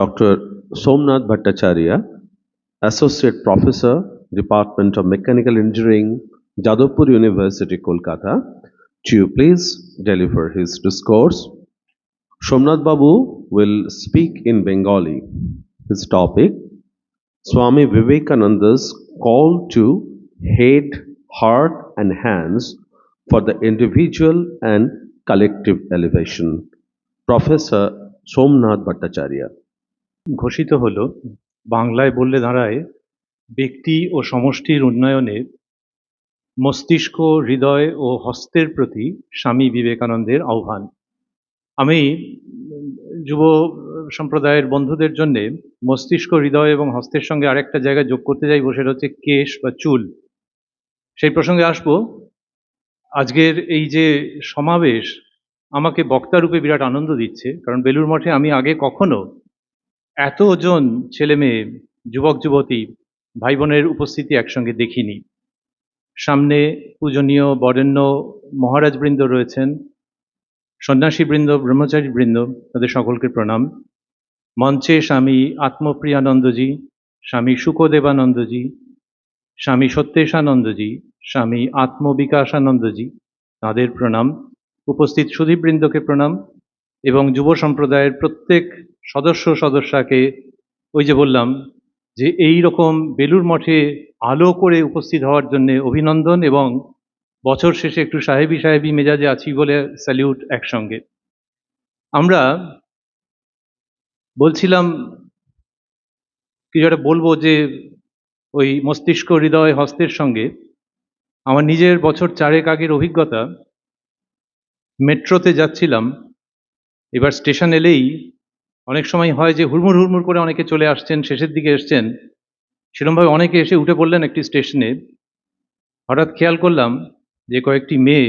Dr. Somnath Bhattacharya, Associate Professor, Department of Mechanical Engineering, Jadavpur University, Kolkata, to please deliver his discourse. Somnath Babu will speak in Bengali. His topic, Swami Vivekananda's call to head, heart and hands for the individual and collective elevation. Professor Somnath Bhattacharya. ঘোষিত হল, বাংলায় বললে দাঁড়ায়, ব্যক্তি ও সমষ্টির উন্নয়নে মস্তিষ্ক, হৃদয় ও হস্তের প্রতি স্বামী বিবেকানন্দের আহ্বান। আমি যুব সম্প্রদায়ের বন্ধুদের জন্য মস্তিষ্ক, হৃদয় এবং হস্তের সঙ্গে আরেকটা জায়গায় যোগ করতে চাইব, সেটা হচ্ছে কেশ বা চুল। সেই প্রসঙ্গে আসব, আজকের এই যে সমাবেশ আমাকে বক্তারূপে বিরাট আনন্দ দিচ্ছে, কারণ বেলুর মঠে আমি আগে কখনো এতজন ছেলে মেয়ে, যুবক, যুবতী ভাই বোনের উপস্থিতি একসঙ্গে দেখিনি। সামনে পূজনীয় বরেণ্য মহারাজ বৃন্দ রয়েছেন সন্ন্যাসী বৃন্দ ব্রহ্মচারী বৃন্দ তাদের সকলকে প্রণাম। মঞ্চে স্বামী আত্মপ্রিয়ানন্দজি, স্বামী সুখদেবানন্দজি, স্বামী সত্যেশানন্দজি, স্বামী আত্মবিকাশানন্দজি, তাদের প্রণাম। উপস্থিত সুধীবৃন্দকে প্রণাম। এবং যুব সম্প্রদায়ের প্রত্যেক সদস্য সদস্যাকে ওই যে বললাম যে এই রকম বেলুর মঠে আলো করে উপস্থিত হওয়ার জন্য অভিনন্দন এবং বছর শেষে একটু সাহেবি সাহেবি মেজাজে আছি বলে স্যালিউট একসঙ্গে। আমরা বলছিলাম, কিছু একটা বলব যে ওই মস্তিষ্ক হৃদয় হস্তের সঙ্গে আমার নিজের বছর চারেক আগের অভিজ্ঞতা, মেট্রোতে যাচ্ছিলাম। এবার স্টেশন এলেই অনেক সময় হয় যে হুড়মুড় হুড়মুড় করে অনেকে চলে আসছেন, শেষের দিকে এসছেন। সেরকমভাবে অনেকে এসে উঠে পড়লেন একটি স্টেশনে। হঠাৎ খেয়াল করলাম যে কয়েকটি মেয়ে,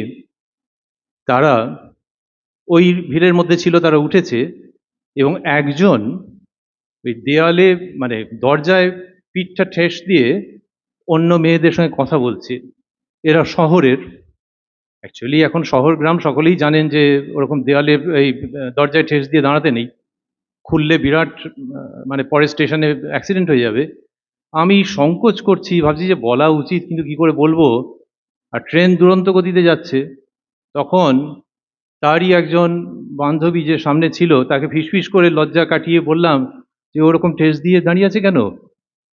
তারা ওই ভিড়ের মধ্যে ছিল, তারা উঠেছে এবং একজন ওই দেয়ালে মানে দরজায় পিঠটা ঠেস দিয়ে অন্য মেয়েদের সঙ্গে কথা বলছে। এরা শহরের অ্যাকচুয়ালি এখন শহর, গ্রাম সকলেই জানেন যে ওরকম দেওয়ালে এই দরজায় ঠেস দিয়ে দাঁড়াতে নেই। খুললে বিরাট মানে পরে স্টেশনে অ্যাক্সিডেন্ট হয়ে যাবে। আমি সংকোচ করছি, ভাবছি যে বলা উচিত, কিন্তু কি করে বলব? আর ট্রেন দুরন্ত গতিতে যাচ্ছে। তখন তারই একজন বান্ধবী যে সামনে ছিল, তাকে ফিসফিস করে লজ্জা কাটিয়ে বললাম যে ওরকম ঠেস দিয়ে দাঁড়িয়ে আছে কেন?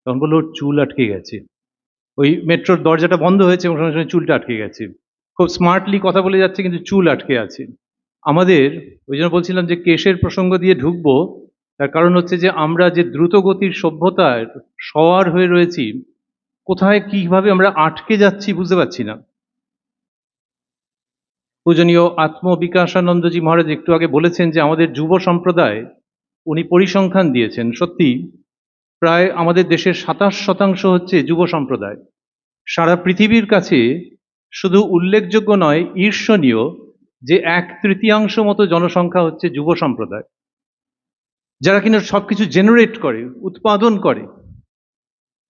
তখন বলল চুল আটকে গেছে। ওই মেট্রোর দরজাটা বন্ধ হয়েছে এবং সঙ্গে সঙ্গে চুলটা আটকে গেছে। খুব স্মার্টলি কথা বলে যাচ্ছে, কিন্তু চুল আটকে আছে। আমাদের, ওই জন্য বলছিলাম যে কেশের প্রসঙ্গ দিয়ে ঢুকবো, তার কারণ হচ্ছে যে আমরা যে দ্রুত গতির সভ্যতার সওয়ার হয়ে রয়েছি, কোথায় কীভাবে আমরা আটকে যাচ্ছি বুঝতে পারছি না। পূজনীয় আত্মবিকাশানন্দজি মহারাজ একটু আগে বলেছেন যে আমাদের যুব সম্প্রদায়, উনি পরিসংখ্যান দিয়েছেন, সত্যি প্রায় আমাদের দেশের সাতাশ শতাংশ হচ্ছে যুব সম্প্রদায়। সারা পৃথিবীর কাছে শুধু উল্লেখযোগ্য নয়, ঈর্ষণীয় যে এক তৃতীয়াংশ মতো জনসংখ্যা হচ্ছে যুব সম্প্রদায়। যারা কিনা সবকিছু জেনারেট করে, উৎপাদন করে।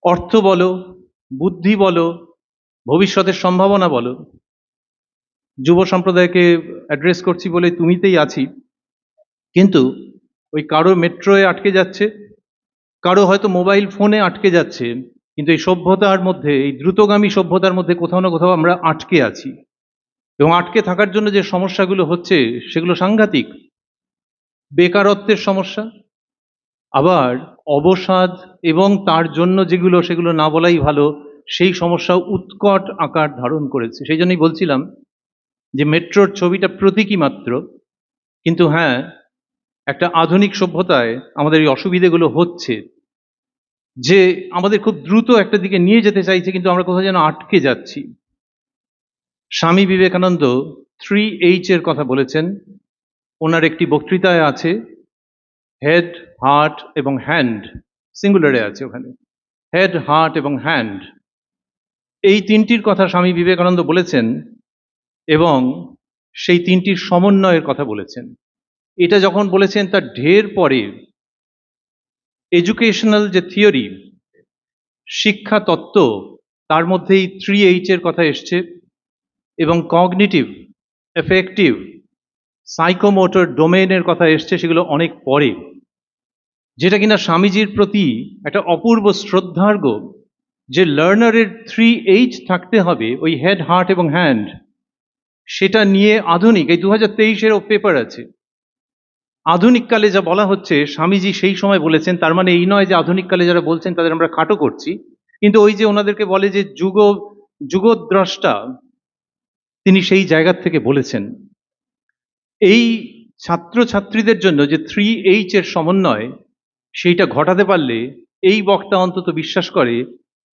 অর্থ বলো, বুদ্ধি বলো, ভবিষ্যতের সম্ভাবনা বলো। যুব সম্প্রদায়কে অ্যাড্রেস করছি বলে তুমিতেই আছি। কিন্তু ওই কারও মেট্রোয় আটকে যাচ্ছে, কারও হয়তো মোবাইল ফোনে আটকে যাচ্ছে কিন্তু এই সভ্যতার মধ্যে, এই দ্রুতগামী সভ্যতার মধ্যে কোথাও না কোথাও আমরা আটকে আছি। এবং আটকে থাকার জন্য যে সমস্যাগুলো হচ্ছে, সেগুলো সাংঘাতিক। বেকারত্বের সমস্যা, আবার অবসাদ এবং তার জন্য যেগুলো, সেগুলো না বলাই ভালো, সেই সমস্যা উৎকট আকার ধারণ করেছে। সেই জন্যই বলছিলাম যে মেট্রোর ছবিটা প্রতীকী মাত্র। কিন্তু হ্যাঁ একটা আধুনিক সভ্যতায় আমাদের এই অসুবিধেগুলো হচ্ছে। যে আমাদের খুব দ্রুত একটা দিকে নিয়ে যেতে চাইছে, কিন্তু আমরা কোথাও যেন আটকে যাচ্ছি। স্বামী বিবেকানন্দ থ্রি এইচ এর কথা বলেছেন। ওনার একটি বক্তৃতায় আছে হেড হার্ট এবং হ্যান্ড সিঙ্গুলারে আছে ওখানে। হেড হার্ট এবং হ্যান্ড এই তিনটির কথা স্বামী বিবেকানন্দ বলেছেন এবং সেই তিনটির সমন্বয়ের কথা বলেছেন। এটা যখন বলেছেন, তার ঢের পরে এডুকেশনাল যে থিওরি শিক্ষা তত্ত্ব, তার মধ্যেই থ্রি এইচ এর কথা এসছে এবং কগনিটিভ এফেক্টিভ সাইকোমোটর ডোমেইনের কথা এসছে, সেগুলো অনেক পরে। যেটা কিনা স্বামীজির প্রতি একটা অপূর্ব শ্রদ্ধার্ঘ, যে লার্নারের থ্রি এইচ থাকতে হবে, ওই হেড হার্ট এবং হ্যান্ড সেটা নিয়ে আধুনিক, এই দু হাজার তেইশেরও পেপার আছে। আধুনিক কালে যা বলা হচ্ছে, স্বামীজি সেই সময় বলেছেন, তার মানে এই নয় যে আধুনিক কালে যারা বলছেন তাদের আমরা খাটো করছি। কিন্তু ওই যে ওনাদেরকে বলে যে যুগ, যুগদ্রষ্টা, তিনি সেই জায়গা থেকে বলেছেন। এই ছাত্রছাত্রীদের জন্য যে থ্রি এইচ এর সমন্বয়, সেইটা ঘটাতে পারলে এই বক্তা অন্তত বিশ্বাস করে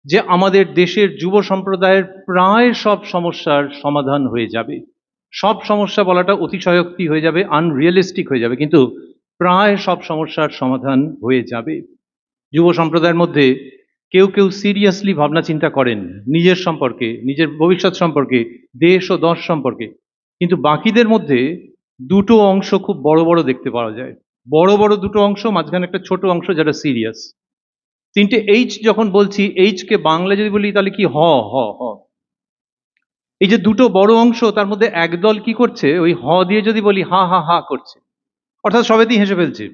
যে আমাদের দেশের যুব সম্প্রদায়ের প্রায় সব সমস্যার সমাধান হয়ে যাবে। সব সমস্যা বলাটা অতিশয়োক্তি হয়ে যাবে আনরিয়েলিস্টিক হয়ে যাবে, কিন্তু প্রায় সব সমস্যার সমাধান হয়ে যাবে। যুব সম্প্রদায়ের মধ্যে কেউ কেউ সিরিয়াসলি ভাবনা চিন্তা করেন নিজের সম্পর্কে, নিজের ভবিষ্যৎ সম্পর্কে, দেশ ও দশ সম্পর্কে, কিন্তু বাকিদের মধ্যে দুটো অংশ খুব বড় বড় দেখতে পাওয়া যায়। বড় বড় দুটো অংশ, মাঝখানে একটা ছোট অংশ যারা সিরিয়াস তিনটে এইচ যখন বলছি এইচকে বাংলা যদি বলি তাহলে কি হ হ হ। এই যে দুটো বড় অংশ, তার মধ্যে একদল কি করছে? ওই হ দিয়ে যদি বলি হা হা হা করছে। অর্থাৎ সবেতেই হেসে ফেলছে।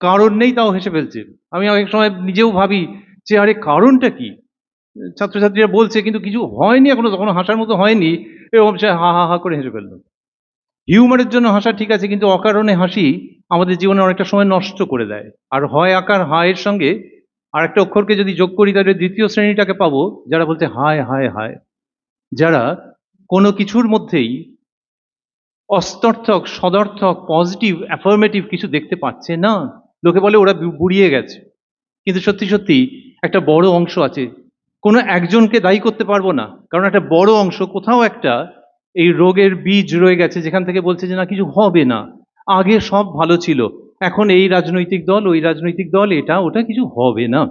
কারণ নেই, তাও হেসে ফেলছে। আমি অনেক সময় নিজেও ভাবি যে, আরে, কারণটা কি? ছাত্রছাত্রীরা বলছে, কিন্তু কিছু হয়নি এখনও, তখন হাসার মতো হয়নি। এরকম সে হা হা হা করে হেসে ফেলল। হিউমারের জন্য হাসা ঠিক আছে, কিন্তু অকারণে হাসি আমাদের জীবনে অনেকটা সময় নষ্ট করে দেয়। আর হয় আকার, হায়ের সঙ্গে আর একটা অক্ষরকে যদি যোগ করি, তাহলে দ্বিতীয় শ্রেণীটাকে পাবো, যারা বলছে হায় হায় হায়। যারা কোনো কিছুর মধ্যেই অস্তর্থক, সদর্থক পজিটিভ অ্যাফার্মেটিভ কিছু দেখতে পাচ্ছে না। লোকে বলে ওরা বুড়িয়ে গেছে। কিন্তু সত্যি সত্যি একটা বড় অংশ আছে। কোনো একজনকে দায়ী করতে পারব না। কারণ একটা বড় অংশ, কোথাও একটা এই রোগের বীজ রয়ে গেছে, যেখান থেকে বলছে যে না, কিছু হবে না। আগে সব ভালো ছিল। এখন এই রাজনৈতিক দল, ওই রাজনৈতিক দল, এটা, ওটা কিছু হবে না।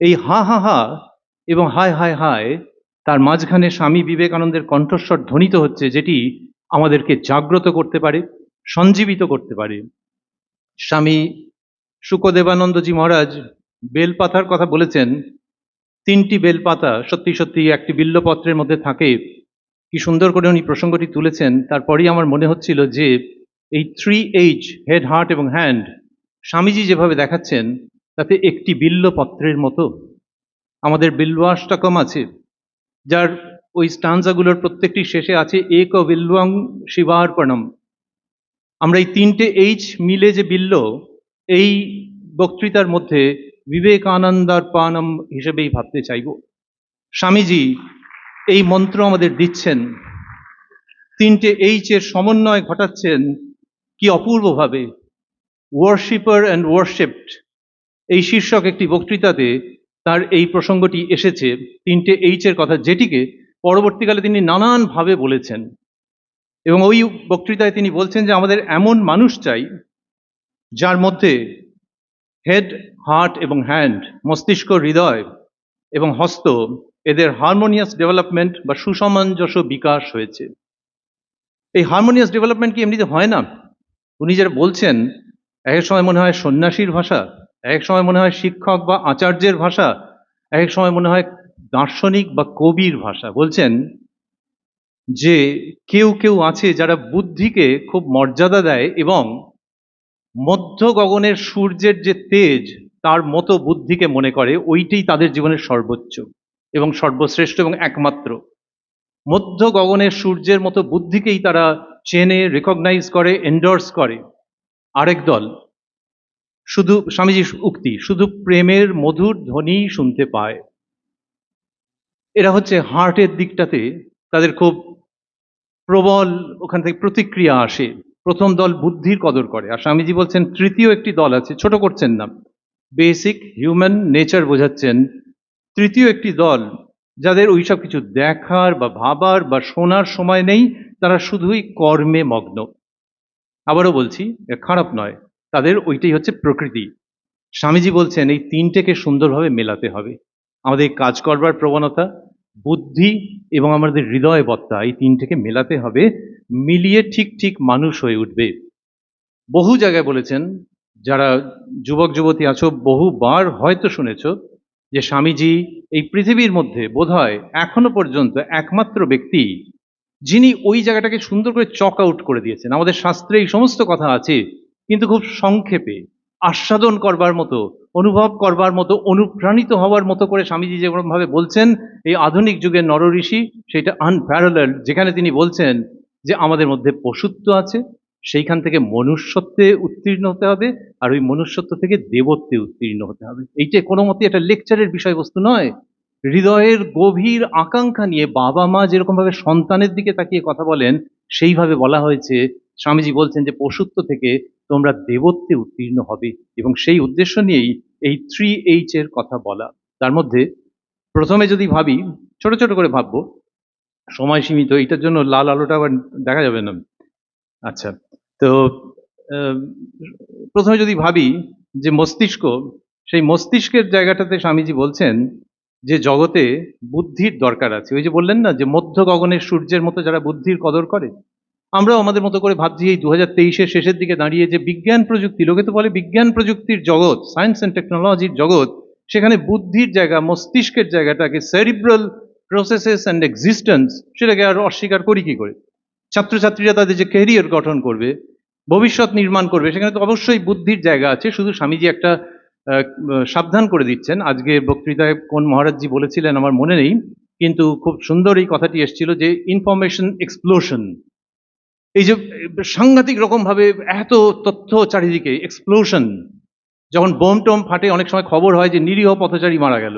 এই হা হা হা এবং হায় হায় হায় তার মাঝখানে স্বামী বিবেকানন্দের কণ্ঠস্বর ধ্বনিত হচ্ছে, যেটি আমাদেরকে জাগ্রত করতে পারে, সঞ্জীবিত করতে পারে। স্বামী শুকদেবানন্দজি মহারাজ বেলপাতার কথা বলেছেন, তিনটি বেলপাতা সত্যি সত্যি একটি বিল্লপত্রের মধ্যে থাকে। কি সুন্দর করে উনি প্রসঙ্গটি তুলেছেন, তারপরেই আমার মনে হচ্ছিল যে এই থ্রি এইচ হেড হার্ট এবং হ্যান্ড স্বামীজি যেভাবে দেখাচ্ছেন, তাতে একটি বিল্লপত্রের মতো। আমাদের বিল্বাষ্টকম আছে। যার ওই স্টানজাগুলোর প্রত্যেকটি শেষে আছে এক বিল্বং শিবার্পণম। আমরা এই তিনটে এইচ মিলে যে বিল্ল, এই বক্তৃতার মধ্যে বিবেকানন্দার্পণম হিসেবেই ভাবতে চাইব। স্বামীজি এই মন্ত্র আমাদের দিচ্ছেন। তিনটে এইচ এর সমন্বয় ঘটাচ্ছেন কি অপূর্বভাবে। ওয়ার্শিপার অ্যান্ড ওয়ার্শিপড এই শীর্ষক একটি বক্তৃতাতে তার এই প্রসঙ্গটি এসেছে তিনটে এইচ এর কথা যেটিকে পরবর্তীকালে তিনি নানানভাবে বলেছেন। এবং ওই বক্তৃতায় তিনি বলছেন যে আমাদের এমন মানুষ চাই যার মধ্যে হেড হার্ট এবং হ্যান্ড মস্তিষ্ক, হৃদয় এবং হস্ত এদের হারমোনিয়াস ডেভেলপমেন্ট বা সুসামঞ্জস্য বিকাশ হয়েছে। এই হারমোনিয়াস ডেভেলপমেন্ট কি এমনিতে হয় না? উনি যারা বলছেন এক সময় মনে হয় সন্ন্যাসীর ভাষা। এক এক সময় মনে হয় শিক্ষক বা আচার্যের ভাষা, এক এক সময় মনে হয় দার্শনিক বা কবির ভাষা। বলছেন যে, কেউ কেউ আছে যারা বুদ্ধিকে খুব মর্যাদা দেয় এবং মধ্য গগনের সূর্যের যে তেজ, তার মতো বুদ্ধিকে মনে করে, ওইটাই তাদের জীবনের সর্বোচ্চ এবং সর্বশ্রেষ্ঠ এবং একমাত্র। মধ্য গগনের সূর্যের মতো বুদ্ধিকেই তারা চেনে রেকগনাইজ করে এন্ডোর্স করে। আরেক দল শুধু স্বামীজির উক্তি, শুধু প্রেমের মধুর ধ্বনি শুনতে পায়। এরা হচ্ছে হার্টের দিকটাতে তাদের খুব প্রবল ওখান থেকে প্রতিক্রিয়া আসে। প্রথম দল বুদ্ধির কদর করে। আর স্বামীজি বলছেন, তৃতীয় একটি দল আছে, ছোট করছেন না। বেসিক হিউম্যান নেচার বোঝাচ্ছেন, তৃতীয় একটি দল যাদের ওইসব কিছু দেখার বা ভাবার বা শোনার সময় নেই, তারা শুধুই কর্মে মগ্ন। আবারও বলছি খারাপ নয়। তাদের ওইটাই হচ্ছে প্রকৃতি। স্বামীজি বলছেন, এই তিনটেকে সুন্দরভাবে মেলাতে হবে। আমাদের কাজ করবার প্রবণতা, বুদ্ধি এবং আমাদের হৃদয় বত্তা এই তিনটেকে মেলাতে হবে। মিলিয়ে ঠিক ঠিক মানুষ হয়ে উঠবে। বহু জায়গায় বলেছেন, যারা যুবক, যুবতী আছো, বহুবার হয়তো শুনেছ যে স্বামীজি এই পৃথিবীর মধ্যে বোধহয় এখনও পর্যন্ত একমাত্র ব্যক্তি যিনি ওই জায়গাটাকে সুন্দর করে চক আউট করে দিয়েছেন। আমাদের শাস্ত্রে এই সমস্ত কথা আছে। কিন্তু খুব সংক্ষেপে আস্বাদন করবার মতো, অনুভব করবার মতো, অনুপ্রাণিত হওয়ার মতো করে স্বামীজি যেরকম ভাবে বলছেন, এই আধুনিক যুগের নরঋষি সেটা আনপ্যারালাল যেখানে তিনি বলছেন যে আমাদের মধ্যে পশুত্ব আছে, সেইখান থেকে মনুষ্যত্বে উত্তীর্ণ হতে হবে, আর ওই মনুষ্যত্ব থেকে দেবত্বে উত্তীর্ণ হতে হবে। এইটা কোনো মতে একটা লেকচারের বিষয়বস্তু নয়। হৃদয়ের গভীর আকাঙ্ক্ষা নিয়ে বাবা মা যেরকম ভাবে সন্তানের দিকে তাকিয়ে কথা বলেন, সেইভাবে বলা হয়েছে। স্বামীজি বলছেন যে পশুত্ব থেকে তোমরা দেবত্বে উত্তীর্ণ হবে এবং সেই উদ্দেশ্য নিয়েই এই থ্রি এইচ এর কথা বলা। তার মধ্যে প্রথমে যদি ভাবি, ছোট ছোট করে ভাববো, সময় সীমিত এইটার জন্য লাল আলোটা আবার দেখা যাবে না। আচ্ছা তো প্রথমে যদি ভাবি যে মস্তিষ্ক, সেই মস্তিষ্কের জায়গাটাতে স্বামীজি বলছেন যে জগতে বুদ্ধির দরকার আছে। ওই যে বললেন না যে মধ্য গগনের সূর্যের মতো যারা বুদ্ধির কদর করে আমরাও আমাদের মতো করে ভাবছি এই দু হাজার তেইশের শেষের দিকে দাঁড়িয়ে যে বিজ্ঞান প্রযুক্তি, লোকে তো বলে বিজ্ঞান প্রযুক্তির জগৎ সায়েন্স অ্যান্ড টেকনোলজির জগৎ, সেখানে বুদ্ধির জায়গা, মস্তিষ্কের জায়গাটাকে সেরিব্রাল প্রসেসেস অ্যান্ড এক্সিস্টেন্স সেটাকে আর অস্বীকার করি কি করে? ছাত্রছাত্রীরা তাদের যে ক্যারিয়ার গঠন করবে, ভবিষ্যৎ নির্মাণ করবে, সেখানে তো অবশ্যই বুদ্ধির জায়গা আছে, শুধু স্বামীজি একটা সাবধান করে দিচ্ছেন। আজকে বক্তৃতায় কোন মহারাজজি বলেছিলেন আমার মনে নেই, কিন্তু খুব সুন্দর এই কথাটি এসেছিল যে ইনফরমেশন এক্সপ্লোশন এই যে সাংঘাতিক রকম ভাবে এত তথ্য চারিদিকে এক্সপ্লোশন যখন বোম টোম ফাটে, অনেক সময় খবর হয় যে নিরীহ পথচারী মারা গেল।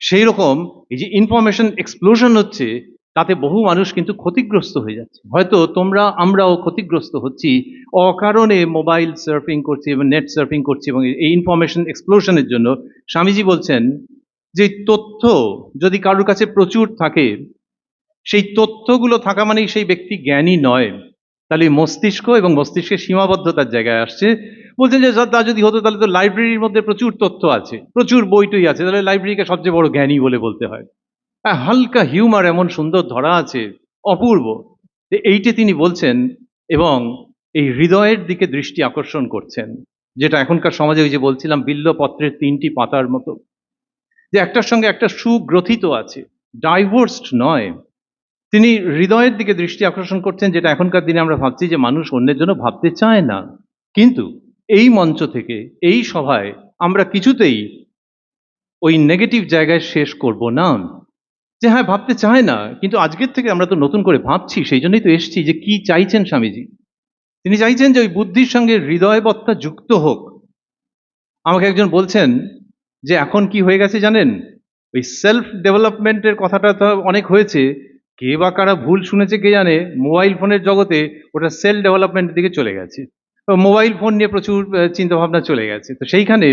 সেই রকম এই যে ইনফরমেশন এক্সপ্লোশন হচ্ছে, তাতে বহু মানুষ কিন্তু ক্ষতিগ্রস্ত হয়ে যাচ্ছে। হয়তো তোমরা, আমরাও ক্ষতিগ্রস্ত হচ্ছি, অকারণে মোবাইল সার্ফিং করছি এবং নেট সার্ফিং করছি এবং এই ইনফরমেশন এক্সপ্লোশনের জন্য স্বামীজি বলছেন যে তথ্য যদি কারোর কাছে প্রচুর থাকে সেই তথ্যগুলো থাকা মানেই সেই ব্যক্তি জ্ঞানী নয়। তাহলে মস্তিষ্ক এবং মস্তিষ্কের সীমাবদ্ধতার জায়গায় আসছে। বলছেন যে তা যদি হতো তাহলে তো লাইব্রেরির মধ্যে প্রচুর তথ্য আছে, প্রচুর বইটই আছে, তাহলে লাইব্রেরিকে সবচেয়ে বড় জ্ঞানী বলে বলতে হয়। হালকা হিউমার এমন সুন্দর ধরা আছে, অপূর্ব, যে এইটে তিনি বলছেন এবং এই হৃদয়ের দিকে দৃষ্টি আকর্ষণ করছেন, যেটা এখনকার সমাজে ওই যে বলছিলাম, বিল্লপত্রের তিনটি পাতার মতো। যে একটার সঙ্গে একটা সুগ্রথিত আছে, ডাইভোর্সড নয়। তিনি হৃদয়ের দিকে দৃষ্টি আকর্ষণ করছেন, যেটা এখনকার দিনে আমরা ভাবছি যে মানুষ অন্যের জন্য ভাবতে চায় না। কিন্তু এই মঞ্চ থেকে, এই সভায় আমরা কিছুতেই ওই নেগেটিভ জায়গায় শেষ করব না। যে হ্যাঁ ভাবতে চায় না, কিন্তু আজকের থেকে আমরা তো নতুন করে ভাবছি, সেই জন্যই তো এসছি যে কি চাইছেন স্বামীজি। তিনি চাইছেন যে ওই বুদ্ধির সঙ্গে হৃদয়বত্তা যুক্ত হোক। আমাকে একজন বলছেন যে এখন কি হয়ে গেছে জানেন? ওই সেলফ ডেভেলপমেন্টের কথাটা তো অনেক হয়েছে কে বা কারা ভুল শুনেছে কে জানে মোবাইল ফোনের জগতে ওটা সেল ডেভেলপমেন্টের দিকে চলে গেছে। মোবাইল ফোন নিয়ে প্রচুর চিন্তা ভাবনা চলে গেছে। তো সেইখানে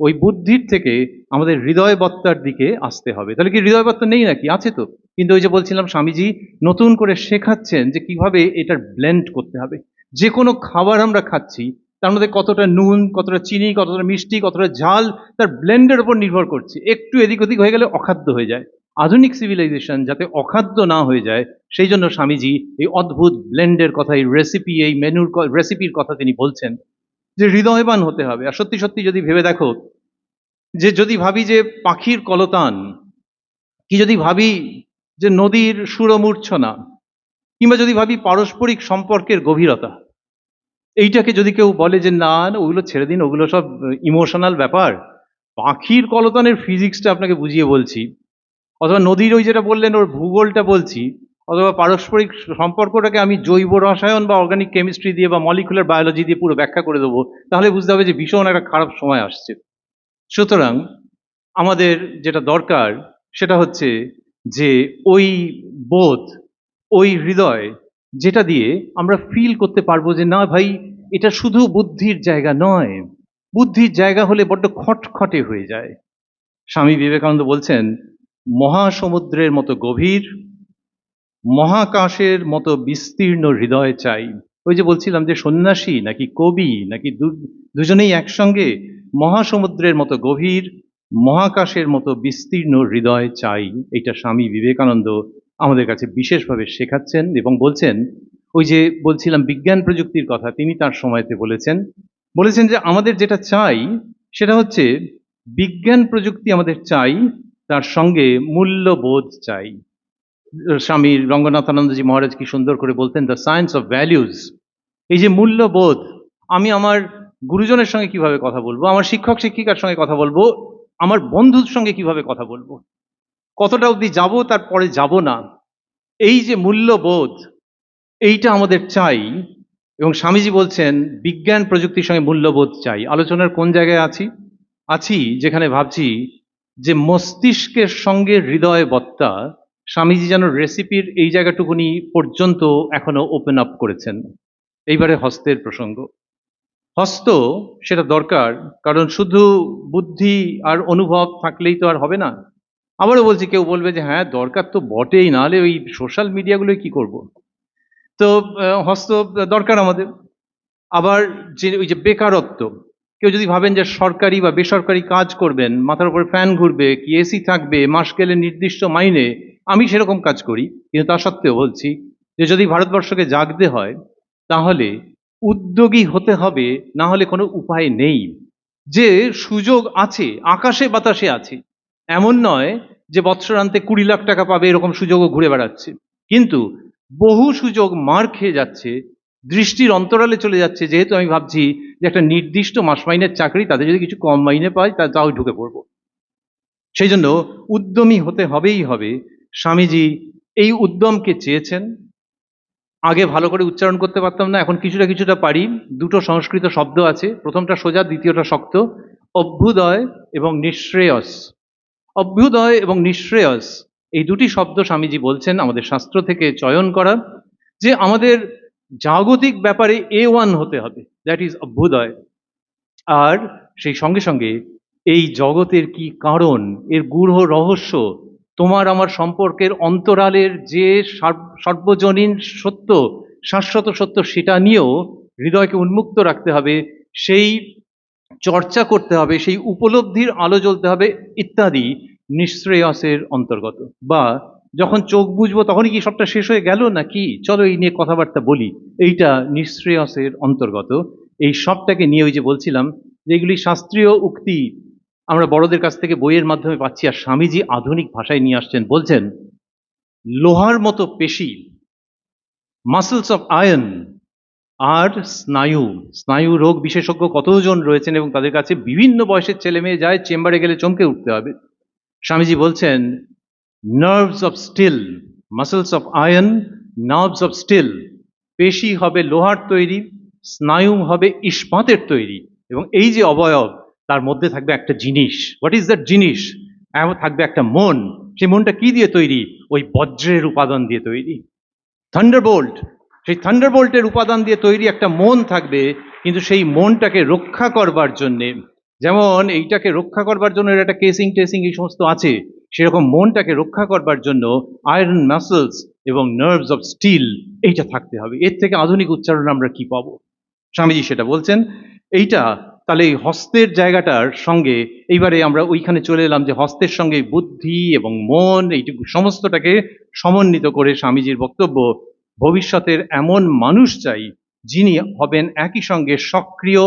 ওই বুদ্ধির থেকে আমাদের হৃদয়বত্তার দিকে আসতে হবে। তাহলে কি হৃদয়বত্তা নেই নাকি? আছে তো। কিন্তু ওই যে বলছিলাম স্বামীজি নতুন করে শেখাচ্ছেন যে কীভাবে এটার ব্লেন্ড করতে হবে। যে কোনো খাবার আমরা খাচ্ছি, তার মধ্যে কতটা নুন, কতটা চিনি, কতটা মিষ্টি, কতটা ঝাল, তার ব্লেন্ডের উপর নির্ভর করছে। একটু এদিক ওদিক হয়ে গেলে অখাদ্য হয়ে যায়। আধুনিক সিভিলাইজেশন যাতে অখাদ্য না হয়ে যায়, সেই জন্য স্বামীজি এই অদ্ভুত ব্লেন্ডের কথা, এই রেসিপি এই মেনুর রেসিপির কথা তিনি বলছেন। যে হৃদয়বান হতে হবে। আর সত্যি সত্যি যদি ভেবে দেখো, যে যদি ভাবি যে পাখির কলতান, কি যদি ভাবি যে নদীর সুরমূর্ছনা, কিংবা যদি ভাবি পারস্পরিক সম্পর্কের গভীরতা, এইটাকে যদি কেউ বলে যে না না, ওগুলো ছেড়ে দিন, ওগুলো সব ইমোশনাল ব্যাপার, পাখির কলতানের ফিজিক্সটা আপনাকে বুঝিয়ে বলছি। অথবা নদীর ওই যেটা বললেন ওর ভূগোলটা বলছি, অথবা পারস্পরিক সম্পর্কটাকে আমি জৈব রসায়ন বা অর্গানিক কেমিস্ট্রি দিয়ে বা মলিকুলার বায়োলজি দিয়ে পুরো ব্যাখ্যা করে দেবো, তাহলে বুঝতে হবে যে ভীষণ একটা খারাপ সময় আসছে। সুতরাং আমাদের যেটা দরকার সেটা হচ্ছে যে ওই বোধ, ওই হৃদয় যেটা দিয়ে আমরা ফিল করতে পারব যে না ভাই, এটা শুধু বুদ্ধির জায়গা নয়, বুদ্ধির জায়গা হলে বড্ড খটখটে হয়ে যায়। স্বামী বিবেকানন্দ বলছেন মহাসমুদ্রের মতো গভীর, মহাকাশের মতো বিস্তীর্ণ হৃদয় চাই। ওই যে বলছিলাম যে সন্ন্যাসী নাকি কবি নাকি দুজনেই একসঙ্গে মহাসমুদ্রের মতো গভীর, মহাকাশের মতো বিস্তীর্ণ হৃদয় চাই। এটা স্বামী বিবেকানন্দ আমাদের কাছে বিশেষভাবে শেখাচ্ছেন এবং বলছেন, ওই যে বলছিলাম বিজ্ঞান প্রযুক্তির কথা, তিনি তার সময়তে বলেছেন বলেছেন যে আমাদের যেটা চাই সেটা হচ্ছে বিজ্ঞান প্রযুক্তি আমাদের চাই তার সঙ্গে মূল্যবোধ চাই। স্বামী রঙ্গনাথানন্দজি মহারাজ কি সুন্দর করে বলতেন দ্য সায়েন্স অফ ভ্যালিউজ এই যে মূল্যবোধ, আমি আমার গুরুজনের সঙ্গে কীভাবে কথা বলব, আমার শিক্ষক শিক্ষিকার সঙ্গে কথা বলব, আমার বন্ধুর সঙ্গে কীভাবে কথা বলব, কতটা অবধি যাব, তারপরে যাব না, এই যে মূল্যবোধ, এইটা আমাদের চাই। এবং স্বামীজি বলছেন, বিজ্ঞান প্রযুক্তির সঙ্গে মূল্যবোধ চাই। আলোচনার কোন জায়গায় আছি? আছি যেখানে ভাবছি যে মস্তিষ্কের সঙ্গে হৃদয় বত্তা স্বামীজি যেন রেসিপির এই জায়গাটুকুনি পর্যন্ত এখনও ওপেন আপ করেছেন। এইবারে হস্তের প্রসঙ্গ। হস্ত সেটা দরকার, কারণ শুধু বুদ্ধি আর অনুভব থাকলেই তো আর হবে না। আবারও বলছি, কেউ বলবে যে হ্যাঁ দরকার তো বটেই, নাহলে ওই সোশ্যাল মিডিয়াগুলোই কি করব? তো হস্ত দরকার আমাদের। আবার যে, ওই যে বেকারত্ব কেউ যদি ভাবেন যে সরকারি বা বেসরকারি কাজ করবেন, মাথার উপরে ফ্যান ঘুরবে, কি এসি থাকবে মাস গেলে নির্দিষ্ট মাইনে, আমি সেরকম কাজ করি। কিন্তু তা সত্ত্বেও বলছি যে যদি ভারতবর্ষকে জাগতে হয়, তাহলে উদ্যোগী হতে হবে, না হলে কোনো উপায় নেই। যে সুযোগ আছে, আকাশে বাতাসে আছে, এমন নয় যে বৎসরান্তে কুড়ি লাখ টাকা পাবে, এরকম সুযোগও ঘুরে বেড়াচ্ছে। কিন্তু বহু সুযোগ মার খেয়ে যাচ্ছে দৃষ্টির অন্তরালে চলে যাচ্ছে। যেহেতু আমি ভাবছি যে একটা নির্দিষ্ট মাস মাইনের চাকরি, তাদের যদি কিছু কম মাইনে পায় তা তাও ঢুকে পড়ব। সেই জন্য উদ্যমী হতে হবেই হবে। স্বামীজি এই উদ্যমকে চেয়েছেন। আগে ভালো করে উচ্চারণ করতে পারতাম না, এখন কিছুটা কিছুটা পারি। দুটো সংস্কৃত শব্দ আছে। প্রথমটা সোজা, দ্বিতীয়টা শক্ত। অভ্যুদয় এবং নিঃশ্রেয়স। অভ্যুদয় এবং নিঃশ্রেয়স, এই দুটি শব্দ স্বামীজি বলছেন আমাদের শাস্ত্র থেকে চয়ন করা, যে আমাদের জাগতিক ব্যাপারে এ ওয়ান হতে হবে। That is অভ্যুদয়। আর সেই সঙ্গে সঙ্গে এই জগতের কি কারণ, এর গূঢ় রহস্য, তোমার আমার সম্পর্কের অন্তরালের যে সার- সর্বজনীন সত্য, শাশ্বত সত্য সেটা নিয়েও হৃদয়কে উন্মুক্ত রাখতে হবে, সেই চর্চা করতে হবে, সেই উপলব্ধির আলো জ্বলতে হবে ইত্যাদি নিঃশ্রেয়সের অন্তর্গত। বা যখন চোখ বুঝব তখনই কি সবটা শেষ হয়ে গেল নাকি? চলো এই নিয়ে কথাবার্তা বলি। এইটা নিঃশ্রেয়সের অন্তর্গত। এই সবটাকে নিয়ে ওই যে বলছিলাম যে এগুলি শাস্ত্রীয় উক্তি। আমরা বড়দের কাছ থেকে বইয়ের মাধ্যমে পাচ্ছি আর স্বামীজি আধুনিক ভাষায় নিয়ে আসছেন। বলছেন, লোহার মতো পেশি মাসেলস অফ আয়ন আর স্নায়ু। স্নায়ু রোগ বিশেষজ্ঞ কতজন রয়েছেন এবং তাদের কাছে বিভিন্ন বয়সের ছেলে মেয়ে যায়, চেম্বারে গেলে চমকে উঠতে হবে। স্বামীজি বলছেন nerves of steel muscles of iron nerves of steel পেশি হবে লোহার তৈরি, স্নায়ু হবে ইস্পাতের তৈরি এবং এই যে অবয়ব, তার মধ্যে থাকবে একটা জিনিস। হোয়াট ইজ দ্যাট জিনিস? থাকবে একটা মন। সেই মনটা কি দিয়ে তৈরি? ওই বজ্রের উপাদান দিয়ে তৈরি। থান্ডারবোল্ট সেই থান্ডারবোল্টের উপাদান দিয়ে তৈরি একটা মন থাকবে, কিন্তু সেই মনটাকে রক্ষা করবার জন্যে যেমন এইটাকে রক্ষা করবার জন্য এর একটা কেসিং টেসিং এই সমস্ত আছে, সেরকম মনটাকে রক্ষা করবার জন্য আয়রন মাসেলস এবং নার্ভস অফ স্টিল এইটা থাকতে হবে। এর থেকে আধুনিক উচ্চারণ আমরা কি পাবো? স্বামীজি সেটা বলছেন। এইটা তাহলে এই হস্তের জায়গাটার সঙ্গে এইবারে আমরা ওইখানে চলে এলাম যে হস্তের সঙ্গে বুদ্ধি এবং মন এইটুকু সমস্তটাকে সমন্বিত করে স্বামীজির বক্তব্য, ভবিষ্যতের এমন মানুষ চাই যিনি হবেন একই সঙ্গে সক্রিয়,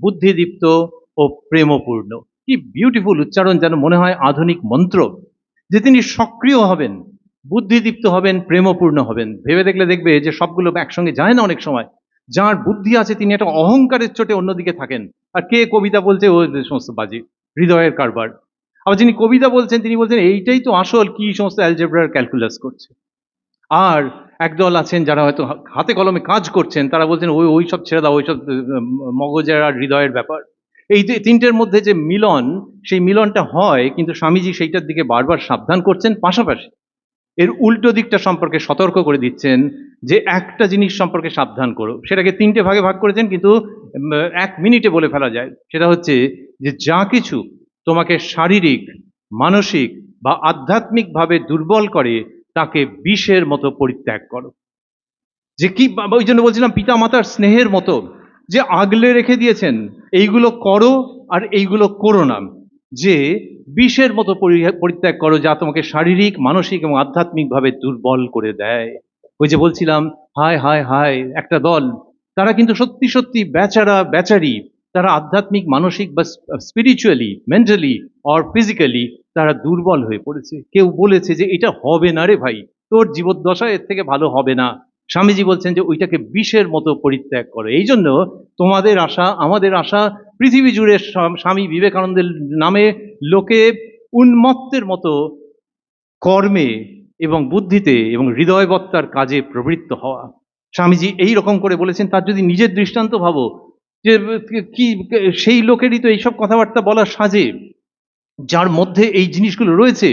বুদ্ধিদীপ্ত ও প্রেমপূর্ণ। কি বিউটিফুল উচ্চারণ যেন মনে হয় আধুনিক মন্ত্র, যে তিনি সক্রিয় হবেন, বুদ্ধিদীপ্ত হবেন, প্রেমপূর্ণ হবেন। ভেবে দেখলে দেখবে যে সবগুলো একসঙ্গে যায় না অনেক সময়। যার বুদ্ধি আছে তিনি একটা অহংকারের চোটে অন্যদিকে থাকেন। আর কে কবিতা বলছে, ও সমস্ত বাজি, হৃদয়ের কারবার। আবার যিনি কবিতা বলছেন, তিনি বলছেন, এইটাই তো আসল কি সমস্ত অ্যালজেব্রার ক্যালকুলাস করছে? আর একদল আছেন যারা হয়তো হাতে কলমে কাজ করছেন, তারা বলছেন, ওই ওই সব ছেড়ে দাও, ওই সব মগজের আর হৃদয়ের ব্যাপার। এই যে তিনটের মধ্যে যে মিলন, সেই মিলনটা হয়, কিন্তু স্বামীজি সেইটার দিকে বারবার সাবধান করছেন, পাশাপাশি এর উল্টো দিকটা সম্পর্কে সতর্ক করে দিচ্ছেন যে একটা জিনিস সম্পর্কে সাবধান করো। সেটাকে তিনটে ভাগে ভাগ করেছেন, কিন্তু এক মিনিটে বলে ফেলা যায়। সেটা হচ্ছে যে যা কিছু তোমাকে শারীরিক, মানসিক বা আধ্যাত্মিকভাবে দুর্বল করে, তাকে বিষের মতো পরিত্যাগ করো। যে কি, ওই জন্য বলছিলাম পিতা মাতার স্নেহের মতো যে আগলে রেখে দিয়েছেন, এইগুলো করো আর এইগুলো করো না। যে বিষের মতো পরিত্যাগ করো যা তোমাকে শারীরিক, মানসিক এবং আধ্যাত্মিকভাবে দুর্বল করে দেয়। ওই যে বলছিলাম, হায় হায় হায়, একটা দল, তারা কিন্তু সত্যি সত্যি বেচারা, বেচারি, তারা আধ্যাত্মিক, মানসিক বা স্পিরিচুয়ালি মেন্টালি অর ফিজিক্যালি তারা দুর্বল হয়ে পড়েছে। কেউ বলেছে যে এটা হবে না রে ভাই, তোর জীবদ্দশা এর থেকে ভালো হবে না। স্বামীজি বলছেন যে ওইটাকে বিষের মতো পরিত্যাগ করো। এই জন্য তোমাদের আশা, আমাদের আশা, পৃথিবী জুড়ে স্বামী বিবেকানন্দের নামে লোকে উন্মত্তের মতো কর্মে এবং বুদ্ধিতে এবং হৃদয়বত্তার কাজে প্রবৃত্ত হওয়া। স্বামীজি এই রকম করে বলেছেন, তার যদি নিজের দৃষ্টান্ত ভাবো যে কি, সেই লোকেরই তো এইসব কথাবার্তা বলা সাজে। যার মধ্যে এই জিনিসগুলো রয়েছে,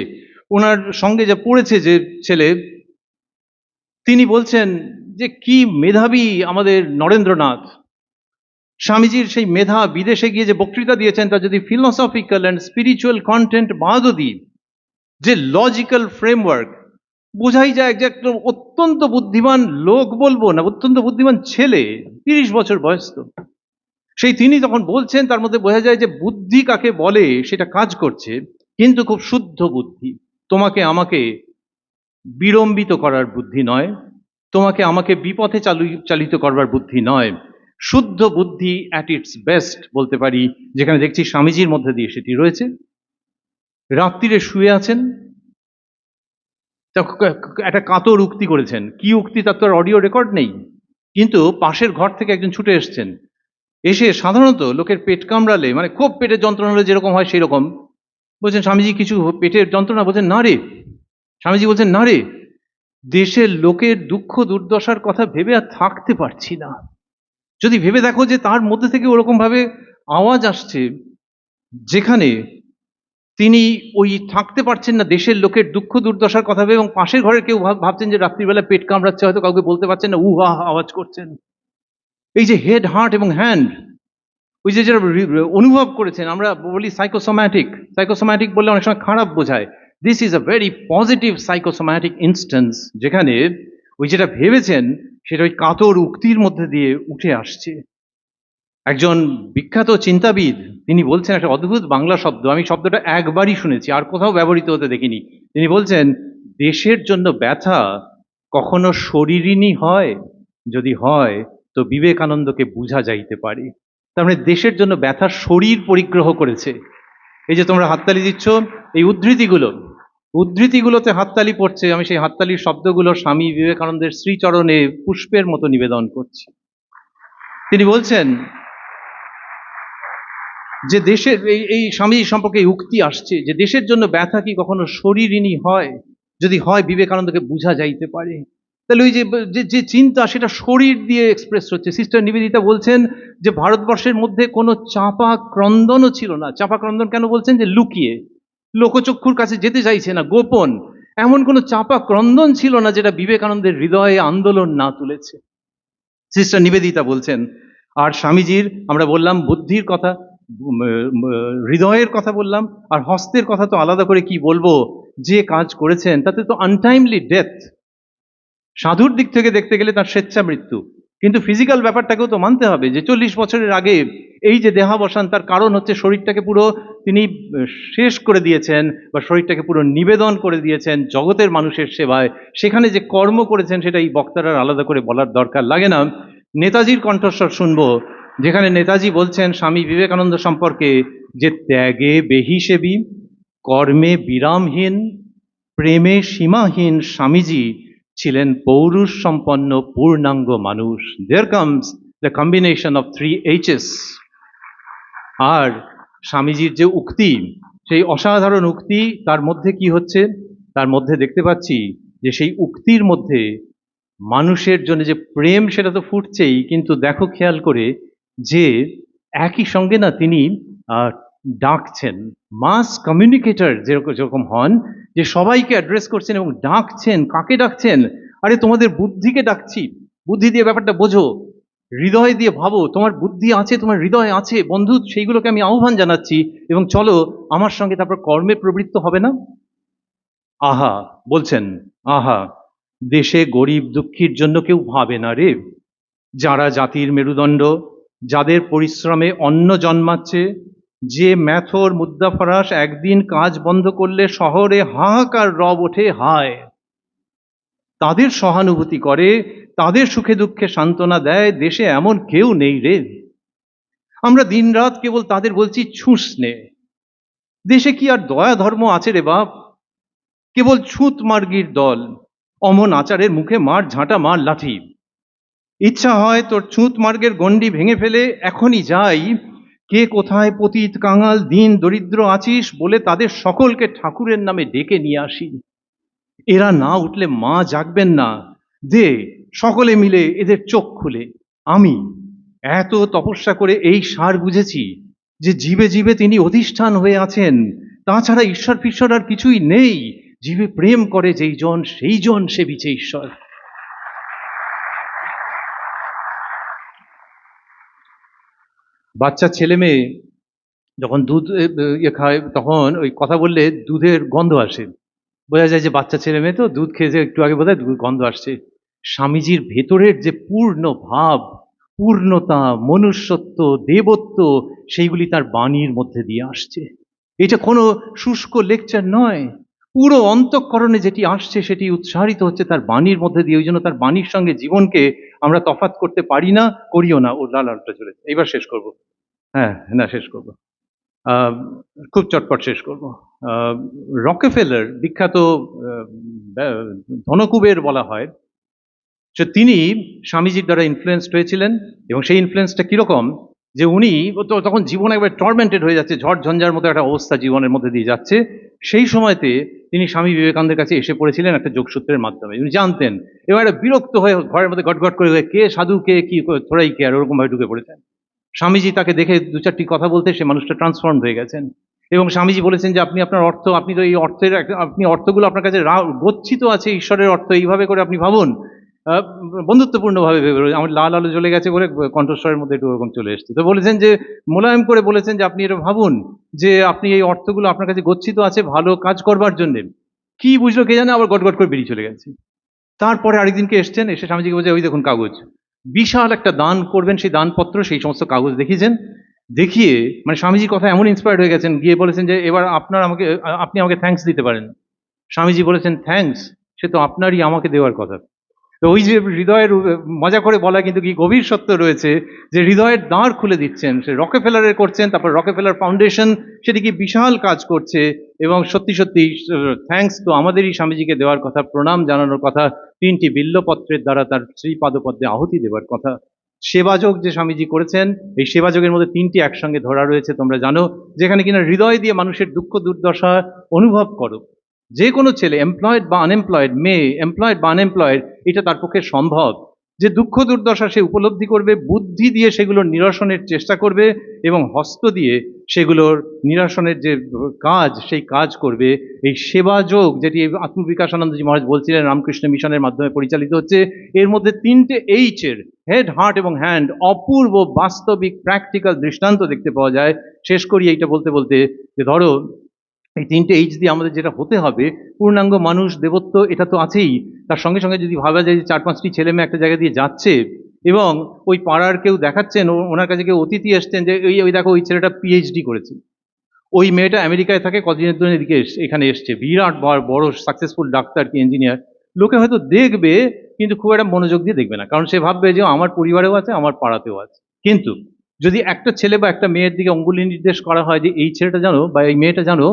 ওনার সঙ্গে যা পড়েছে যে ছেলে তিনি বলছেন যে, কি মেধাবী আমাদের নরেন্দ্রনাথ? স্বামীজির সেই মেধা বিদেশে গিয়ে যে বক্তৃতা দিয়েছেন তার যদি ফিলোসফিক্যাল অ্যান্ড স্পিরিচুয়াল কন্টেন্ট বাদও দিই যে লজিক্যাল ফ্রেমওয়ার্ক বোঝাই যায় যে একটা অত্যন্ত বুদ্ধিমান লোক বলব না, অত্যন্ত বুদ্ধিমান ছেলে, তিরিশ বছর বয়স তো। সেই তিনি তখন বলছেন, তার মধ্যে বোঝা যায় যে বুদ্ধি কাকে বলে, সেটা কাজ করছে, কিন্তু খুব শুদ্ধ বুদ্ধি। তোমাকে আমাকে বিড়ম্বিত করার বুদ্ধি নয়। তোমাকে আমাকে বিপথে চালু, চালিত করবার বুদ্ধি নয়। শুদ্ধ বুদ্ধি অ্যাট ইটস বেস্ট বলতে পারি, যেখানে দেখছি স্বামীজির মধ্যে দিয়ে সেটি রয়েছে। রাত্রিরে শুয়ে আছেন। একটা কাতর উক্তি করেছেন। কি উক্তি? তার তো অডিও রেকর্ড নেই। কিন্তু পাশের ঘর থেকে একজন ছুটে এসছেন। এসে সাধারণত লোকের পেট কামড়ালে মানে খুব পেটের যন্ত্রণা হলে যেরকম হয় সেই রকম বলছেন, স্বামীজি, কিছু পেটের যন্ত্রণা? বলছেন, না রে স্বামীজি বলছেন, না রে, দেশের লোকের দুঃখ দুর্দশার কথা ভেবে আর থাকতে পারছি না। যদি ভেবে দেখো যে তার মধ্যে থেকে ওরকম ভাবে আওয়াজ আসছে, যেখানে তিনি ওই থাকতে পারছেন না দেশের লোকের দুঃখ দুর্দশার কথা ভেবে এবং পাশের ঘরের কেউ ভাব- ভাবছেন যে রাত্রিবেলা পেট কামড়াচ্ছে, হয়তো কাউকে বলতে পারছেন না, উহা আওয়াজ করছেন। এই যে হেড হার্ট এবং হ্যান্ড ওই যে যেটা রি- অনুভব করেছেন, আমরা বলি সাইকোসোম্যাটিক সাইকোসোম্যাটিক বললে অনেক সময় খারাপ বোঝায়। This is a very positive psychosomatic instance যেখানে ওই যেটা ভেবেছেন সেটা ওই কাতর উক্তির মধ্যে দিয়ে উঠে আসছে। একজন বিখ্যাত চিন্তাবিদ, তিনি বলছেন একটা অদ্ভুত বাংলা শব্দ, আমি শব্দটা একবারই শুনেছি, আর কোথাও ব্যবহৃত হতে দেখিনি। তিনি বলছেন, দেশের জন্য ব্যথা কখনো শরীরিনী হয়? যদি হয়, তো বিবেকানন্দকে বোঝা যাইতে পারে। তার মানে দেশের জন্য ব্যথা শরীর পরিগ্রহ করেছে। এই যে তোমরা হাততালি দিচ্ছ, এই উদ্ধৃতিগুলো উদ্ধৃতিগুলোতে হাততালি পড়ছে, আমি সেই হাততালির শব্দগুলো স্বামী বিবেকানন্দের শ্রীচরণে পুষ্পের মতো নিবেদন করছি। তিনি বলছেন যে দেশের এই এই স্বামী সম্পর্কে উক্তি আসছে যে দেশের জন্য ব্যথা কি কখনো শরীরিনী হয়? যদি হয়, বিবেকানন্দকে বোঝা যাইতে পারে। তাহলে ওই যে, যে- চিন্তা, সেটা শরীর দিয়ে এক্সপ্রেস হচ্ছে। সিস্টার নিবেদিতা বলছেন যে ভারতবর্ষের মধ্যে কোনো চাপা ক্রন্দনও ছিল না। চাপা ক্রন্দন কেন বলছেন? যে লুকিয়ে। লোকচক্ষুর কাছে যেতে চাইছে না, গোপন। এমন কোনো চাপা ক্রন্দন ছিল না যেটা বিবেকানন্দের হৃদয়ে আন্দোলন না তুলেছে। সিস্টার নিবেদিতা বলছেন, আর স্বামীজির, আমরা বললাম, বুদ্ধির কথা হৃদয়ের কথা বললাম, আর হস্তের কথা তো আলাদা করে কি বলব? যে কাজ করেছেন, তাতে তো আনটাইমলি ডেথ সাধুর দিক থেকে দেখতে গেলে তার স্বেচ্ছা মৃত্যু কিন্তু ফিজিক্যাল ব্যাপারটাকেও তো মানতে হবে যে চল্লিশ বছরের আগে এই যে দেহাবসান, তার কারণ হচ্ছে শরীরটাকে পুরো তিনি শেষ করে দিয়েছেন বা শরীরটাকে পুরো নিবেদন করে দিয়েছেন জগতের মানুষের সেবায়। সেখানে যে কর্ম করেছেন সেটা এই বক্তারা আলাদা করে বলার দরকার লাগে না। নেতাজির কণ্ঠস্বর শুনব, যেখানে নেতাজি বলছেন, স্বামী বিবেকানন্দ সম্পর্কে যে ত্যাগে বেহিসেবী, কর্মে বিরামহীন, প্রেমে সীমাহীন স্বামীজি ছিলেন পৌরুষ সম্পন্ন পূর্ণাঙ্গ মানুষ। There comes the combination of three Hs আর স্বামীজির যে উক্তি, সেই অসাধারণ উক্তি, তার মধ্যে কি হচ্ছে? তার মধ্যে দেখতে পাচ্ছি যে সেই উক্তির মধ্যে মানুষের জন্য যে প্রেম, সেটা তো ফুটছেই, কিন্তু দেখো খেয়াল করে যে একই সঙ্গে না তিনি ডাকছেন। মাস কমিউনিকেটর যেরকম যেরকম হন যে সবাইকে অ্যাড্রেস করছেন এবং ডাকছেন, কাকে ডাকছেন? আরে তোমাদের বুদ্ধিকে ডাকছি। বুদ্ধি দিয়ে ব্যাপারটা বোঝো। হৃদয় দিয়ে ভাবো, তোমার বুদ্ধি আছে, তোমার হৃদয় আছে, বন্ধু, সেইগুলোকে আমি আহ্বান জানাচ্ছি এবং চলো আমার সঙ্গে তারপর কর্মে প্রবৃত্ত হবে না? আহা, বলছেন, আহা, দেশে গরিব দুঃখীর জন্য কেউ ভাবে না রে। যারা জাতির মেরুদণ্ড, যাদের পরিশ্রমে অন্ন জন্মাচ্ছে যে ম্যাথর মুদ্রাফরাস একদিন কাজ বন্ধ করলে শহরে হাহাকার রব ওঠে হায়। তাদের সহানুভূতি করে, তাদের সুখে দুঃখে সান্ত্বনা দেয়, দেশে এমন কেউ নেই রে। আমরা দিনরাত কেবল তাদের বলছি, ছুঁস নে। দেশে কি আর দয়া ধর্ম আছে রে বাপ? কেবল ছুঁত মার্গির দল, অমন আচারের মুখে মার ঝাঁটা মার লাঠি। ইচ্ছা হয় তোর ছুঁত মার্গের গণ্ডি ভেঙে ফেলে, এখনই যাই। কে কোথায় পতিত কাঙাল, দিন দরিদ্র আছিস বলে তাদের সকলকে ঠাকুরের নামে ডেকে নিয়ে আসি। এরা না উঠলে মা জাগবেন না। দে, সকলে মিলে এদের চোখ খুলে। আমি এত তপস্যা করে এই সার বুঝেছি যে জীবে জীবে তিনি অধিষ্ঠান হয়ে আছেন। তাছাড়া ঈশ্বর ফিশ্বর আর কিছুই নেই। জীবে প্রেম করে যেই জন, সেই জন সেবিছে ঈশ্বর। বাচ্চা, ছেলে, মেয়ে যখন দুধ ইয়ে খায়, তখন ওই কথা বললে দুধের গন্ধ আসে। বোঝা যায় যে বাচ্চা, ছেলে, মেয়ে তো দুধ খেয়েছে একটু আগে বোধ হয় গন্ধ আসছে। স্বামীজির ভেতরের যে পূর্ণ ভাব, পূর্ণতা, মনুষ্যত্ব, দেবত্ব, সেইগুলি তার বাণীর মধ্যে দিয়ে আসছে। এটা কোনো শুষ্ক লেকচার নয়। পুরো অন্তঃকরণে যেটি আসছে সেটি উৎসাহিত হচ্ছে তার বাণীর মধ্যে দিয়ে। ওই জন্য তার বাণীর সঙ্গে জীবনকে আমরা তফাত করতে পারি না, করিও না। ও লাল আলটা চলে এবার শেষ করব। হ্যাঁ না, শেষ করব। খুব চটপট শেষ করব। রকেফেলার বিখ্যাত ধনকুবের বলা হয় যে তিনি স্বামীজির দ্বারা ইনফ্লুয়েন্সড হয়েছিলেন এবং সেই ইনফ্লুয়েন্সটা কীরকম? যে উনি তো তখন জীবন একবার টর্মেন্টেড হয়ে যাচ্ছে, ঝড় ঝঞ্ঝার মতো একটা অবস্থা জীবনের মধ্যে দিয়ে যাচ্ছে। সেই সময়তে তিনি স্বামী বিবেকানন্দের কাছে এসে পড়েছিলেন একটা যোগসূত্রের মাধ্যমে। উনি জানতেন, এবার একটা বিরক্ত হয়ে ঘরের মধ্যে গটগট করে কে সাধু, কে কি, থোড়াই কে, আর ওরকমভাবে ঢুকে পড়েছেন। স্বামীজি তাকে দেখে দু চারটি কথা বলতে সে মানুষটা ট্রান্সফর্ম হয়ে গেছেন। এবং স্বামীজি বলেছেন যে, আপনি আপনার অর্থ, আপনি তো এই অর্থের আপনি অর্থগুলো আপনার কাছে গচ্ছিত আছে, ঈশ্বরের অর্থ, এইভাবে করে আপনি ভাবুন। বন্ধুত্বপূর্ণভাবে ভেবে আমার লাল আলো জ্বলে গেছে বলে কণ্ঠস্বরের মধ্যে একটু ওরকম চলে এসছে। তো বলেছেন যে, মোলায়েম করে বলেছেন যে, আপনি এটা ভাবুন যে, আপনি এই অর্থগুলো আপনার কাছে গচ্ছিত আছে ভালো কাজ করবার জন্যে। কি বুঝলো কে জানে? আবার গটগট করে বেরিয়ে চলে গেছে। তারপরে আরেকদিনকে এসছেন, এসে স্বামীজিকে বলছে, ওই দেখুন কাগজ। বিশাল একটা দান করবেন, সেই দানপত্র, সেই সমস্ত কাগজ দেখিয়েছেন। দেখিয়ে মানে স্বামীজির কথা এমন ইন্সপায়ার্ড হয়ে গেছেন, গিয়ে বলেছেন যে, এবার আপনার আমাকে, আপনি আমাকে থ্যাঙ্কস দিতে পারেন। স্বামীজি বলেছেন থ্যাঙ্কস সে তো আপনারই আমাকে দেওয়ার কথা। তো ওই যে হৃদয়ের মজা করে বলা কিন্তু কি গভীর সত্য রয়েছে যে হৃদয়ের দাঁড় খুলে দিচ্ছেন। সে রকে ফেলারের করছেন, তারপর রকে ফেলার ফাউন্ডেশন সেটি কি বিশাল কাজ করছে এবং সত্যি সত্যি থ্যাঙ্কস তো আমাদেরই স্বামীজিকে দেওয়ার কথা, প্রণাম জানানোর কথা, তিনটি বিল্লপত্রের দ্বারা তার শ্রীপাদপদ্মে আহুতি দেওয়ার কথা। সেবাযোগ যে স্বামীজি করেছেন, এই সেবাযোগের মধ্যে তিনটি একসঙ্গে ধরা রয়েছে, তোমরা জানো, যেখানে কিনা হৃদয় দিয়ে মানুষের দুঃখ দুর্দশা অনুভব করো। যে কোনো ছেলে এমপ্লয়েড বা আনএমপ্লয়েড মেয়ে এমপ্লয়েড বা আনএমপ্লয়েড এটা তার পক্ষে সম্ভব। যে দুঃখ দুর্দশা সে উপলব্ধি করবে, বুদ্ধি দিয়ে সেগুলোর নিরসনের চেষ্টা করবে এবং হস্ত দিয়ে সেগুলোর নিরসনের যে কাজ, সেই কাজ করবে। এই সেবাযোগ যেটি আত্মবিকাশানন্দজি মহারাজ বলছিলেন, রামকৃষ্ণ মিশনের মাধ্যমে পরিচালিত হচ্ছে, এর মধ্যে তিনটে এইচের হেড হার্ট এবং হ্যান্ড অপূর্ব বাস্তবিক প্র্যাকটিক্যাল দৃষ্টান্ত দেখতে পাওয়া যায়। শেষ করি এইটা বলতে বলতে, যে ধরো এই তিনটে এইচ দিয়ে আমাদের যেটা হতে হবে, পূর্ণাঙ্গ মানুষ, দেবত্ব, এটা তো আছেই। তার সঙ্গে সঙ্গে যদি ভাবা যায় যে চার পাঁচটি ছেলে মেয়ে একটা জায়গা দিয়ে যাচ্ছে, এবং ওই পাড়ার কেউ দেখাচ্ছেন ওনার কাছে কেউ অতিথি এসছেন যে ওই ওই দেখো, ওই ছেলেটা পিএইচডি করেছে। ওই মেয়েটা আমেরিকায় থাকে কদিনের জন্য এদিকে এখানে এসছে। বিরাট বড় বড় সাকসেসফুল ডাক্তার কি ইঞ্জিনিয়ার লোকে হয়তো দেখবে, কিন্তু খুব একটা মনোযোগ দিয়ে দেখবে না। কারণ সে ভাববে যে, আমার পরিবারেও আছে, আমার পাড়াতেও আছে। কিন্তু যদি একটা ছেলে বা একটা মেয়ের দিকে অঙ্গুলি নির্দেশ করা হয় যে, এই ছেলেটা জানো বা এই মেয়েটা জানো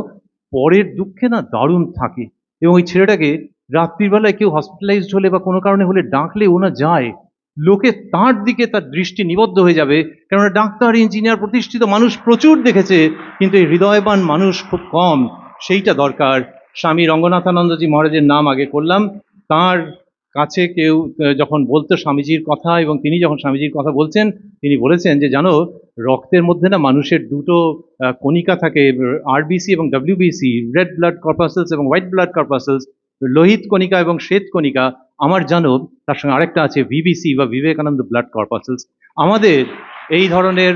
পরের দুঃখে না দারুণ থাকে। এবং ওই ছেলেটাকে রাত্রিবেলায় কেউ হসপিটালাইজড হলে বা কোনো কারণে হলে ডাকলে ওনা যায়, লোকে তার দিকে তার দৃষ্টি নিবদ্ধ হয়ে যাবে। কেননা ডাক্তার ইঞ্জিনিয়ার প্রতিষ্ঠিত মানুষ প্রচুর দেখেছে, কিন্তু এই হৃদয়বান মানুষ খুব কম। সেইটা দরকার। স্বামী রঙ্গনাথানন্দজি মহারাজের নাম আগে করলাম। তার কাছে কেউ যখন বলতো স্বামীজির কথা এবং তিনি যখন স্বামীজির কথা বলছেন, তিনি বলেছেন যে, জানো রক্তের মধ্যে না মানুষের দুটো কণিকা থাকে আরবিসি এবং ডাব্লিউবিসি রেড ব্লাড কর্পাসেলস এবং হোয়াইট ব্লাড কর্পাসেলস লোহিত কণিকা এবং শ্বেত কণিকা। আমার জানো, তার সঙ্গে আরেকটা আছে ভিবিসি বা বিবেকানন্দ ব্লাড কর্পাসেলস আমাদের এই ধরনের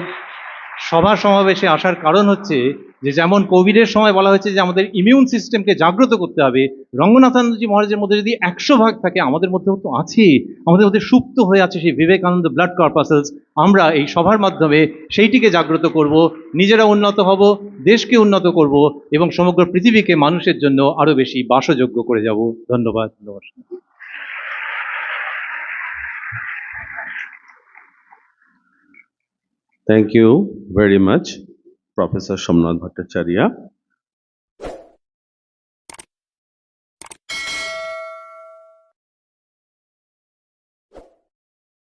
সভা সমাবেশে আসার কারণ হচ্ছে যে যেমন কোভিডের সময় বলা হয়েছে যে আমাদের ইমিউন সিস্টেমকে জাগ্রত করতে হবে রঙ্গনাথানন্দজি মহারাজের মধ্যে যদি একশো ভাগ থাকে আমাদের মধ্যেও তো আছে। আমাদের মধ্যে সুপ্ত হয়ে আছে সেই বিবেকানন্দ ব্লাড কর্পাসেলস আমরা এই সভার মাধ্যমে সেইটিকে জাগ্রত করব নিজেরা উন্নত হব দেশকে উন্নত করব এবং সমগ্র পৃথিবীকে মানুষের জন্য আরও বেশি বাসযোগ্য করে যাব। ধন্যবাদ নমস্কার। Thank you very much, Professor Somnath Bhattacharya.